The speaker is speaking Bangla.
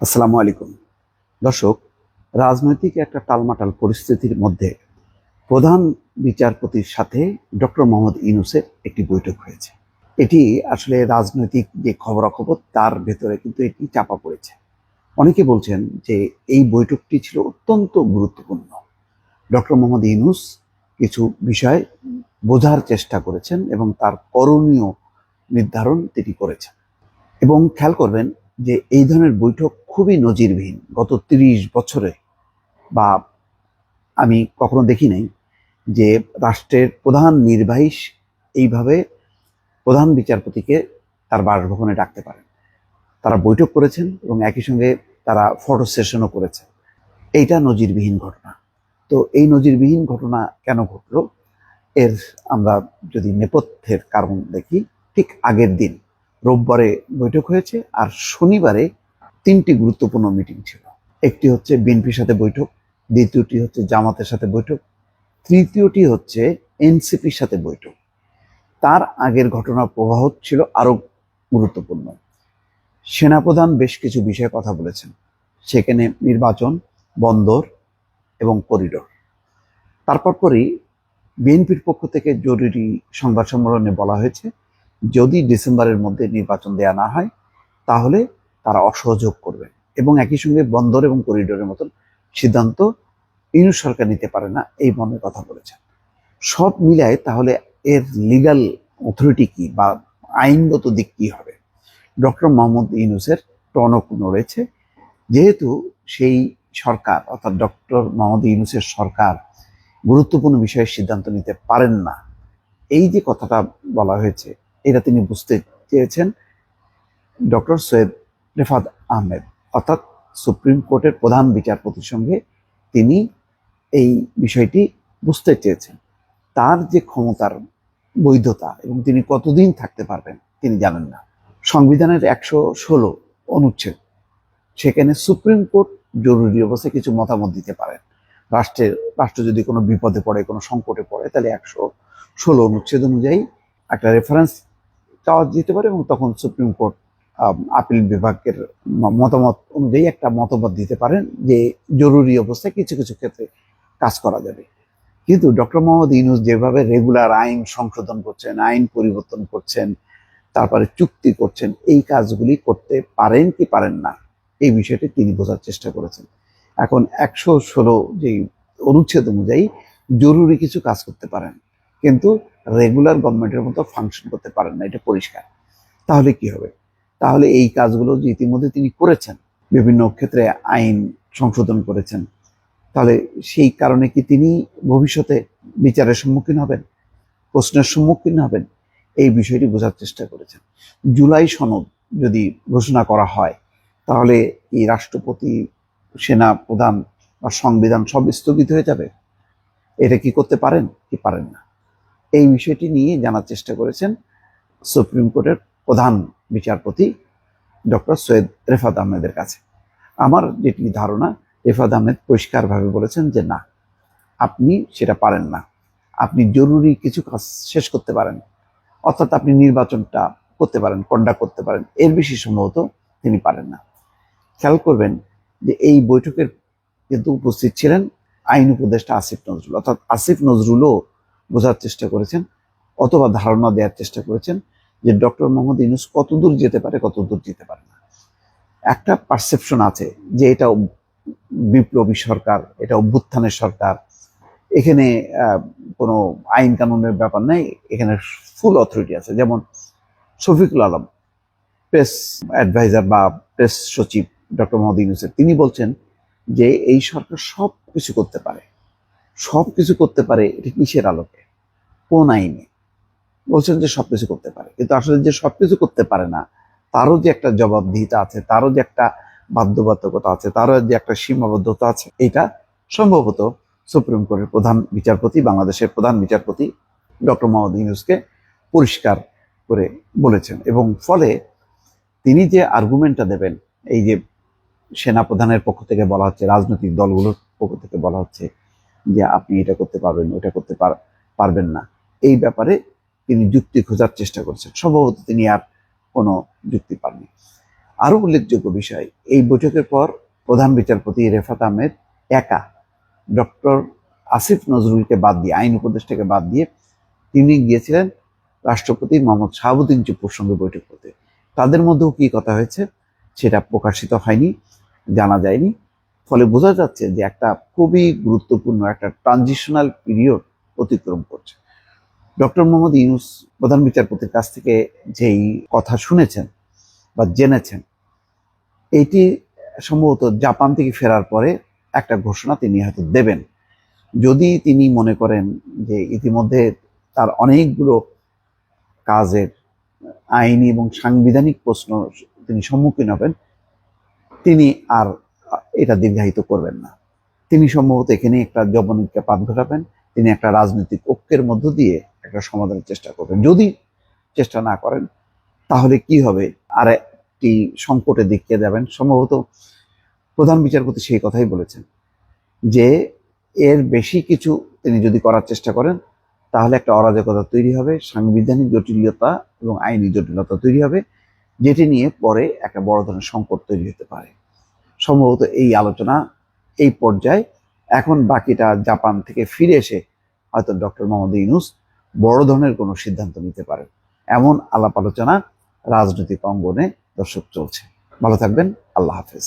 আসসালামু আলাইকুম। দর্শক, রাজনৈতিক একটা টালমাটাল পরিস্থিতির মধ্যে প্রধান বিচারপতির সাথে ডক্টর মোহাম্মদ ইউনুসের একটি বৈঠক হয়েছে। এটি আসলে রাজনৈতিক যে খবরাখবর, তার ভেতরে কিন্তু এটি চাপা পড়েছে। অনেকে বলছেন যে এই বৈঠকটি ছিল অত্যন্ত গুরুত্বপূর্ণ। ডক্টর মোহাম্মদ ইউনুস কিছু বিষয় বোঝার চেষ্টা করেছেন এবং তার করণীয় নির্ধারণ তিনি করেছেন। এবং খেয়াল করবেন যে এই ধরনের বৈঠক খুবই নজিরবিহীন। গত তিরিশ বছরে বা আমি কখনো দেখি নাই যে রাষ্ট্রের প্রধান নির্বাহী এইভাবে প্রধান বিচারপতিকে তার বাসভবনে ডাকতে পারেন। তারা বৈঠক করেছেন এবং একই সঙ্গে তারা ফটো সেশনও করেছেন। এইটা নজিরবিহীন ঘটনা। তো এই নজিরবিহীন ঘটনা কেন ঘটলো? এর আমরা যদি নেপথ্যের কারণ দেখি, ঠিক আগের দিন। রোববারে বৈঠক হয়েছে আর শনিবারে তিনটি গুরুত্বপূর্ণ মিটিং ছিল। একটি হচ্ছে বিএনপির সাথে বৈঠক, দ্বিতীয়টি হচ্ছে জামাতের সাথে বৈঠক, তৃতীয়টি হচ্ছে এনসিপির সাথে বৈঠক। তার আগের ঘটনার প্রবাহ ছিল আরও গুরুত্বপূর্ণ। সেনাপ্রধান বেশ কিছু বিষয়ে কথা বলেছেন। সেখানে নির্বাচন, বন্দর এবং করিডোর। তারপর পরই বিএনপির পক্ষ থেকে জরুরি সংবাদ সম্মেলনে বলা হয়েছে যদি ডিসেম্বরের মধ্যে নির্বাচন দেয়া না হয়, তাহলে তারা অসহযোগ করবেন এবং একই সঙ্গে বন্দর এবং করিডোরের মতন সিদ্ধান্ত ইউনিট সরকার নিতে পারে না, এই মর্মে কথা বলেছেন। সব মিলায় তাহলে এর লিগাল অথরিটি কি বা আইনগত দিক কি হবে? ডক্টর মোহাম্মদ ইউনুসের টনক নড়েছে। যেহেতু সেই সরকার, অর্থাৎ ডক্টর মোহাম্মদ ইউনুসের সরকার গুরুত্বপূর্ণ বিষয়ে সিদ্ধান্ত নিতে পারেন না, এই যে কথাটা বলা হয়েছে এটা তিনি বুঝতে চেয়েছেন। ডক্টর সৈয়দ রেফাত আহমেদ, অর্থাৎ সুপ্রিম কোর্টের প্রধান বিচারপতির সঙ্গে তিনি এই বিষয়টি বুঝতে চেয়েছেন। তার যে ক্ষমতার বৈধতা এবং তিনি কতদিন থাকতে পারবেন তিনি জানেন না। সংবিধানের একশো ষোলো অনুচ্ছেদ, সেখানে সুপ্রিম কোর্ট জরুরি অবস্থায় কিছু মতামত দিতে পারেন রাষ্ট্রের, রাষ্ট্র যদি কোনো বিপদে পড়ে, কোনো সংকটে পড়ে, তাহলে একশো ষোলো অনুচ্ছেদ অনুযায়ী একটা রেফারেন্স চাওয়া যেতে পারে এবং তখন সুপ্রিম কোর্ট আপিল বিভাগের মতামত অনুযায়ী একটা মতামত দিতে পারেন যে জরুরি অবস্থায় কিছু কিছু ক্ষেত্রে কাজ করা যাবে। কিন্তু ডক্টর মোহাম্মদ ইউনুস যেভাবে রেগুলার আইন সংশোধন করছেন, আইন পরিবর্তন করছেন, তারপরে চুক্তি করছেন, এই কাজগুলি করতে পারেন কি পারেন না, এই বিষয়টি তিনি বোঝার চেষ্টা করেছেন। এখন একশো ষোলো যে অনুচ্ছেদ অনুযায়ী জরুরি কিছু কাজ করতে পারেন। কিন্তু রেগুলার গভর্নমেন্টের মতো ফাংশন করতে পারেন না, এটা পরিষ্কার। তাহলে কি হবে? তাহলে এই কাজগুলো যে ইতিমধ্যে তিনি করেছেন, বিভিন্ন ক্ষেত্রে আইন সংশোধন করেছেন, তাহলে সেই কারণে কি তিনি ভবিষ্যতে বিচারের সম্মুখীন হবেন? প্রশ্নের সম্মুখীন হবেন? এই বিষয়টি বোঝার চেষ্টা করেছেন। জুলাই সনদ যদি ঘোষণা করা হয়, তাহলে এই রাষ্ট্রপতি, সেনা প্রধান বা সংবিধান সব স্থগিত হয়ে যাবে? এটা কি করতে পারেন? কি পারেন না। এই বিষয়টি নিয়ে জানার চেষ্টা করেছেন সুপ্রিম কোর্টের প্রধান বিচারপতি ডক্টর সৈয়দ রেফাত আহমেদের কাছে। আমার যেটি ধারণা, রেফাত আহমেদ পরিষ্কারভাবে বলেছেন যে না, আপনি সেটা পারেন না। আপনি জরুরি কিছু কাজ শেষ করতে পারেন। অর্থাৎ আপনি নির্বাচনটা করতে পারেন কন্ডাক্ট করতে পারেন। এর বেশি সম্ভবত তিনি পারেন না। খেয়াল করবেন যে এই বৈঠকের কিন্তু উপস্থিত ছিলেন আইন উপদেষ্টা আসিফ নজরুল। অর্থাৎ আসিফ নজরুলও বোঝার চেষ্টা করেছেন অথবা ধারণা দেওয়ার চেষ্টা করেছেন যে ডক্টর মোহাম্মদ ইউনুস কতদূর যেতে পারে, কতদূর যেতে পারে না। একটা পারসেপশন আছে যে এটা বিপ্লবী সরকার, এটা অভ্যুত্থানের সরকার। এখানে কোনো আইন কানুনের ব্যাপার নাই, এখানে ফুল অথরিটি আছে। যেমন শফিকুল আলম প্রেস অ্যাডভাইজার বা প্রেস সচিব ডক্টর মোহাম্মদ ইউনুসের, তিনি বলছেন যে এই সরকার সব কিছু করতে পারে। সব কিছু করতে পারে, এটা কিসের আলোকে? কোন আইনে? বলছেন যে সব কিছু করতে পারে। কিন্তু আসলে যে সব কিছু করতে পারে না, তারও যে একটা জবাবদিহিতা আছে, তারও যে একটা বাধ্যবাধকতা আছে, তারও যে একটা সীমাবদ্ধতা আছে, এটা সম্ভবত সুপ্রিম কোর্টের প্রধান বিচারপতি, বাংলাদেশের প্রধান বিচারপতি ডক্টর মোহাম্মদ ইউনুসকে পরিষ্কার করে বলেছেন। এবং ফলে তিনি যে আর্গুমেন্টটা দেবেন, এই যে সেনা প্রধানের পক্ষ থেকে বলা হচ্ছে, রাজনৈতিক দলগুলোর পক্ষ থেকে বলা হচ্ছে যে আপনি এটা করতে পারবেন ওটা করতে পার- পারবেন না। এই ব্যাপারে তিনি যুক্তি খোঁজার চেষ্টা করছেন। সম্ভবত তিনি আর কোনো যুক্তি পাননি। আরও উল্লেখযোগ্য বিষয়, এই বৈঠকের পর প্রধান বিচারপতি রেফাত আহমেদ একা ডক্টর আসিফ নজরুলকে বাদ দিয়ে, আইন উপদেষ্টাকে বাদ দিয়ে তিনি গিয়েছিলেন রাষ্ট্রপতি মোহাম্মদ শাহাবুদ্দিন চুপুর সঙ্গে বৈঠক করতে। তাদের মধ্যেও কি কথা হয়েছে সেটা প্রকাশিত হয়নি, জানা যায়নি। ফলে বোঝা যাচ্ছে যে একটা খুবই গুরুত্বপূর্ণ একটা ট্রানজিশনাল পিরিয়ড অতিক্রম করছে। ডক্টর মোহাম্মদ ইউনুস প্রধান বিচারপতির কাছ থেকে যেই কথা শুনেছেন বা জেনেছেন, এটি সম্ভবত জাপান থেকে ফেরার পরে একটা ঘোষণা তিনি হয়তো দেবেন। যদি তিনি মনে করেন যে ইতিমধ্যে তার অনেকগুলো কাজের আইনি এবং সাংবিধানিক প্রশ্ন তিনি সম্মুখীন হবেন, তিনি আর এটা দীর্ঘায়িত করবেন না। তিনি সম্ভবত এখানে একটা জবনিকা পাত ঘটাবেন, তিনি একটা রাজনৈতিক ঐক্যের মধ্য দিয়ে একটা সমাধানের চেষ্টা করবেন। যদি চেষ্টা না করেন, তাহলে কি হবে? আর একটি সংকটে দিকে যাবেন সম্ভবত প্রধান বিচারপতি সেই কথাই বলেছেন, যে এর বেশি কিছু তিনি যদি করার চেষ্টা করেন, তাহলে একটা অরাজকতা তৈরি হবে, সাংবিধানিক জটিলতা এবং আইনি জটিলতা তৈরি হবে, যেটি নিয়ে পরে একটা বড় ধরনের সংকট তৈরি হতে পারে। সম্ভবত এই আলোচনা এই পর্যায়ে। এখন বাকিটা জাপান থেকে ফিরে এসে হয়তো ডক্টর মোহাম্মদ ইউনুস বড় ধরনের কোনো সিদ্ধান্ত নিতে পারেন। এমন আলাপ আলোচনা রাজনৈতিক অঙ্গনে দর্শক চলছে। ভালো থাকবেন, আল্লাহ হাফেজ।